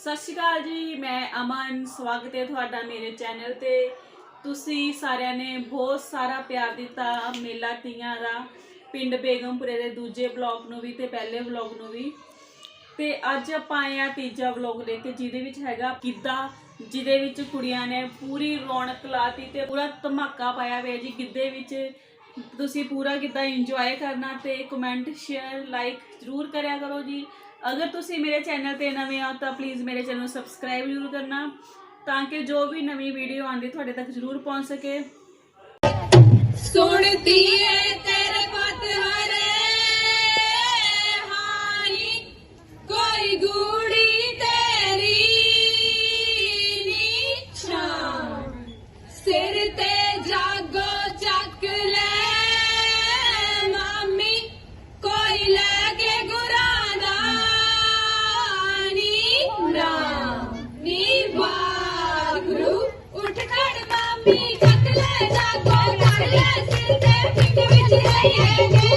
ਸਤਿ ਸ਼੍ਰੀ ਅਕਾਲ ਜੀ, ਮੈਂ ਅਮਨ, ਸਵਾਗਤ ਹੈ ਤੁਹਾਡਾ ਮੇਰੇ ਚੈਨਲ ਤੇ। ਤੁਸੀਂ ਸਾਰਿਆਂ ਨੇ ਬਹੁਤ ਸਾਰਾ ਪਿਆਰ ਦਿੱਤਾ ਮੇਲਾ ਤੀਆਂ ਦਾ, ਪਿੰਡ ਬੇਗਮਪੁਰੇ ਦੇ ਦੂਜੇ ਵਲੌਗ ਨੂੰ ਵੀ ਤੇ ਪਹਿਲੇ ਵਲੌਗ ਨੂੰ ਵੀ। ਤੇ ਅੱਜ ਆਪਾਂ ਆਏ ਆ ਤੀਜਾ ਵਲੌਗ ਲੈ ਕੇ, ਜਿਹਦੇ ਵਿੱਚ ਹੈਗਾ ਗਿੱਧਾ, ਜਿਹਦੇ ਵਿੱਚ ਕੁੜੀਆਂ ਨੇ ਪੂਰੀ ਰੌਣਕ ਲਾਤੀ ਤੇ ਪੂਰਾ ਧਮਾਕਾ ਪਾਇਆ ਹੋਇਆ ਜੀ ਗਿੱਧੇ ਵਿੱਚ। ਤੁਸੀਂ ਪੂਰਾ ਕਿਦਾਂ ਇੰਜੋਏ ਕਰਨਾ ਤੇ ਕਮੈਂਟ ਸ਼ੇਅਰ ਲਾਈਕ ਜ਼ਰੂਰ ਕਰਿਆ ਕਰੋ ਜੀ। ਅਗਰ ਤੁਸੀਂ ਮੇਰੇ ਚੈਨਲ ਤੇ ਨਵੇਂ ਹੋ ਤਾਂ ਪਲੀਜ਼ ਮੇਰੇ ਚੈਨਲ ਨੂੰ ਸਬਸਕ੍ਰਾਈਬ ਜ਼ਰੂਰ ਕਰਨਾ, ਤਾਂ ਕਿ ਜੋ ਵੀ ਨਵੀਂ ਵੀਡੀਓ ਆਉਂਦੀ ਤੁਹਾਡੇ ਤੱਕ ਜ਼ਰੂਰ ਪਹੁੰਚ ਸਕੇ। Thank you.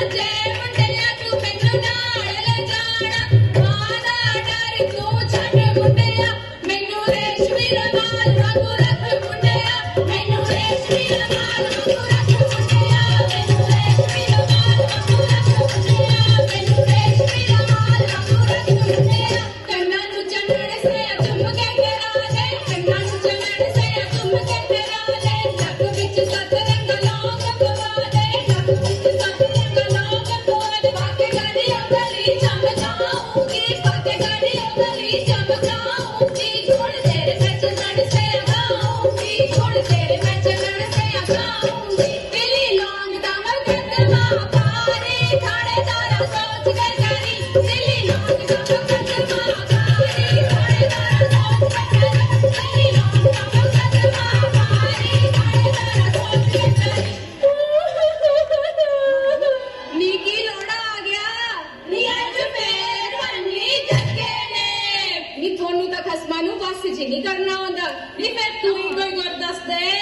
birthday! ਤੈਨੂੰ ਤਾਂ ਖਸਮਾਂ ਨੂੰ ਬਸ ਜੀ ਨਹੀਂ ਕਰਨਾ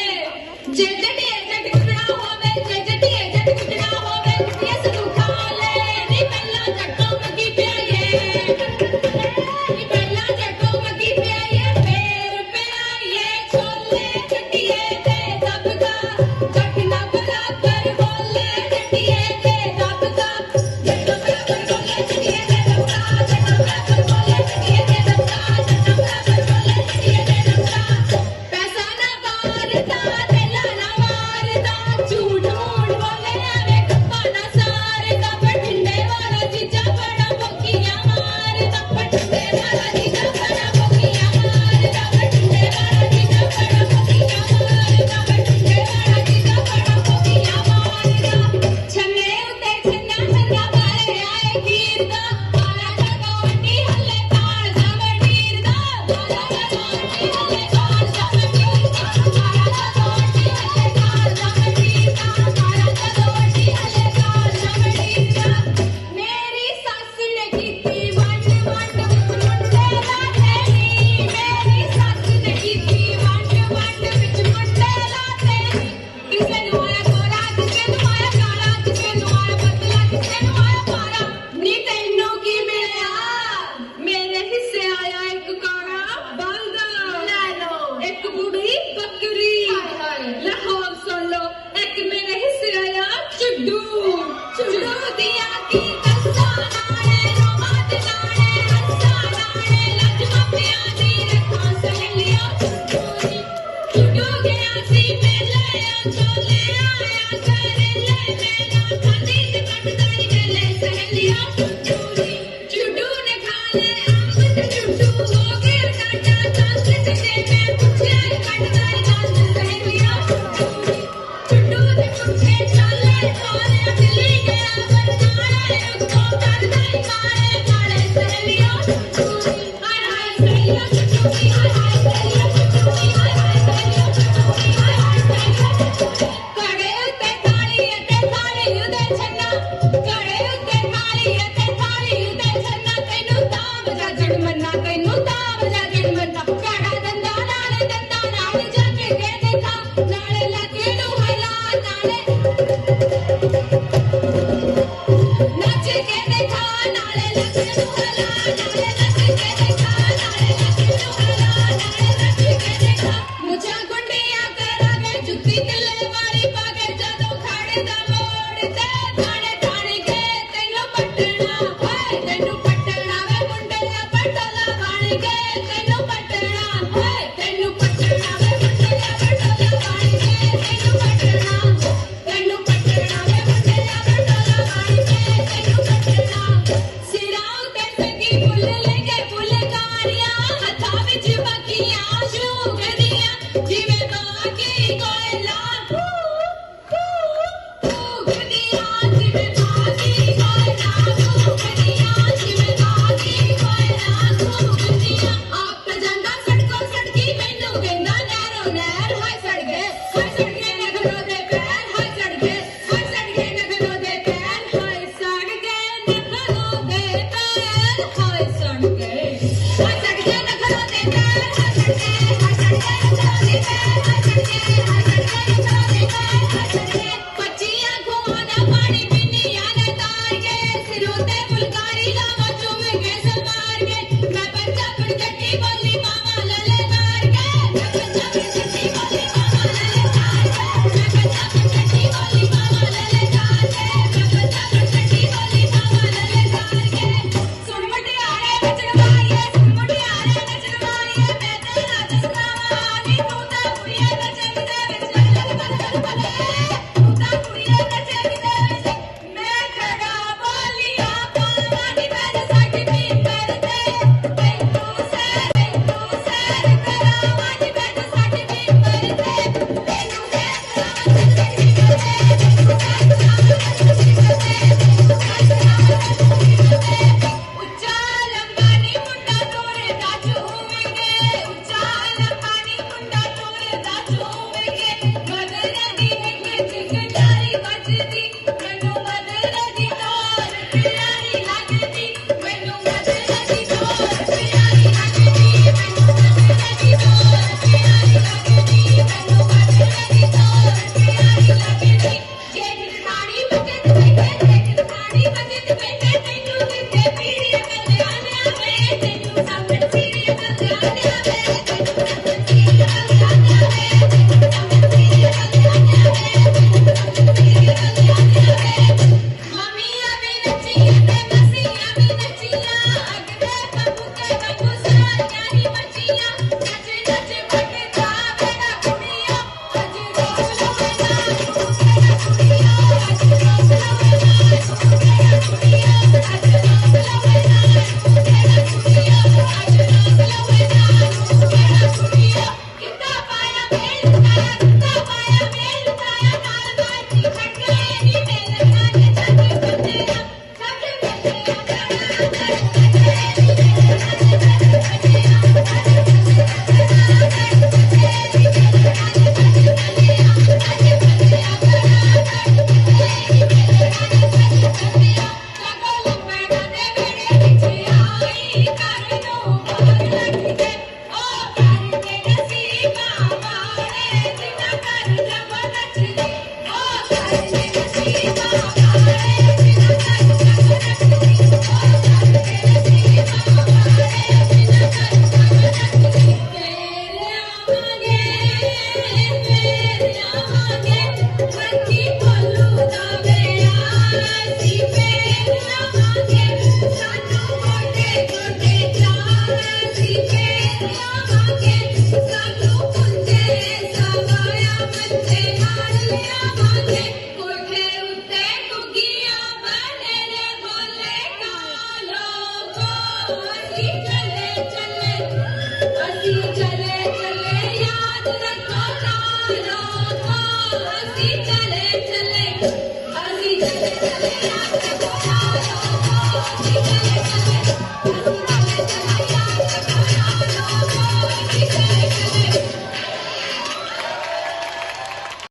ਕਾਲੋ ਕੋ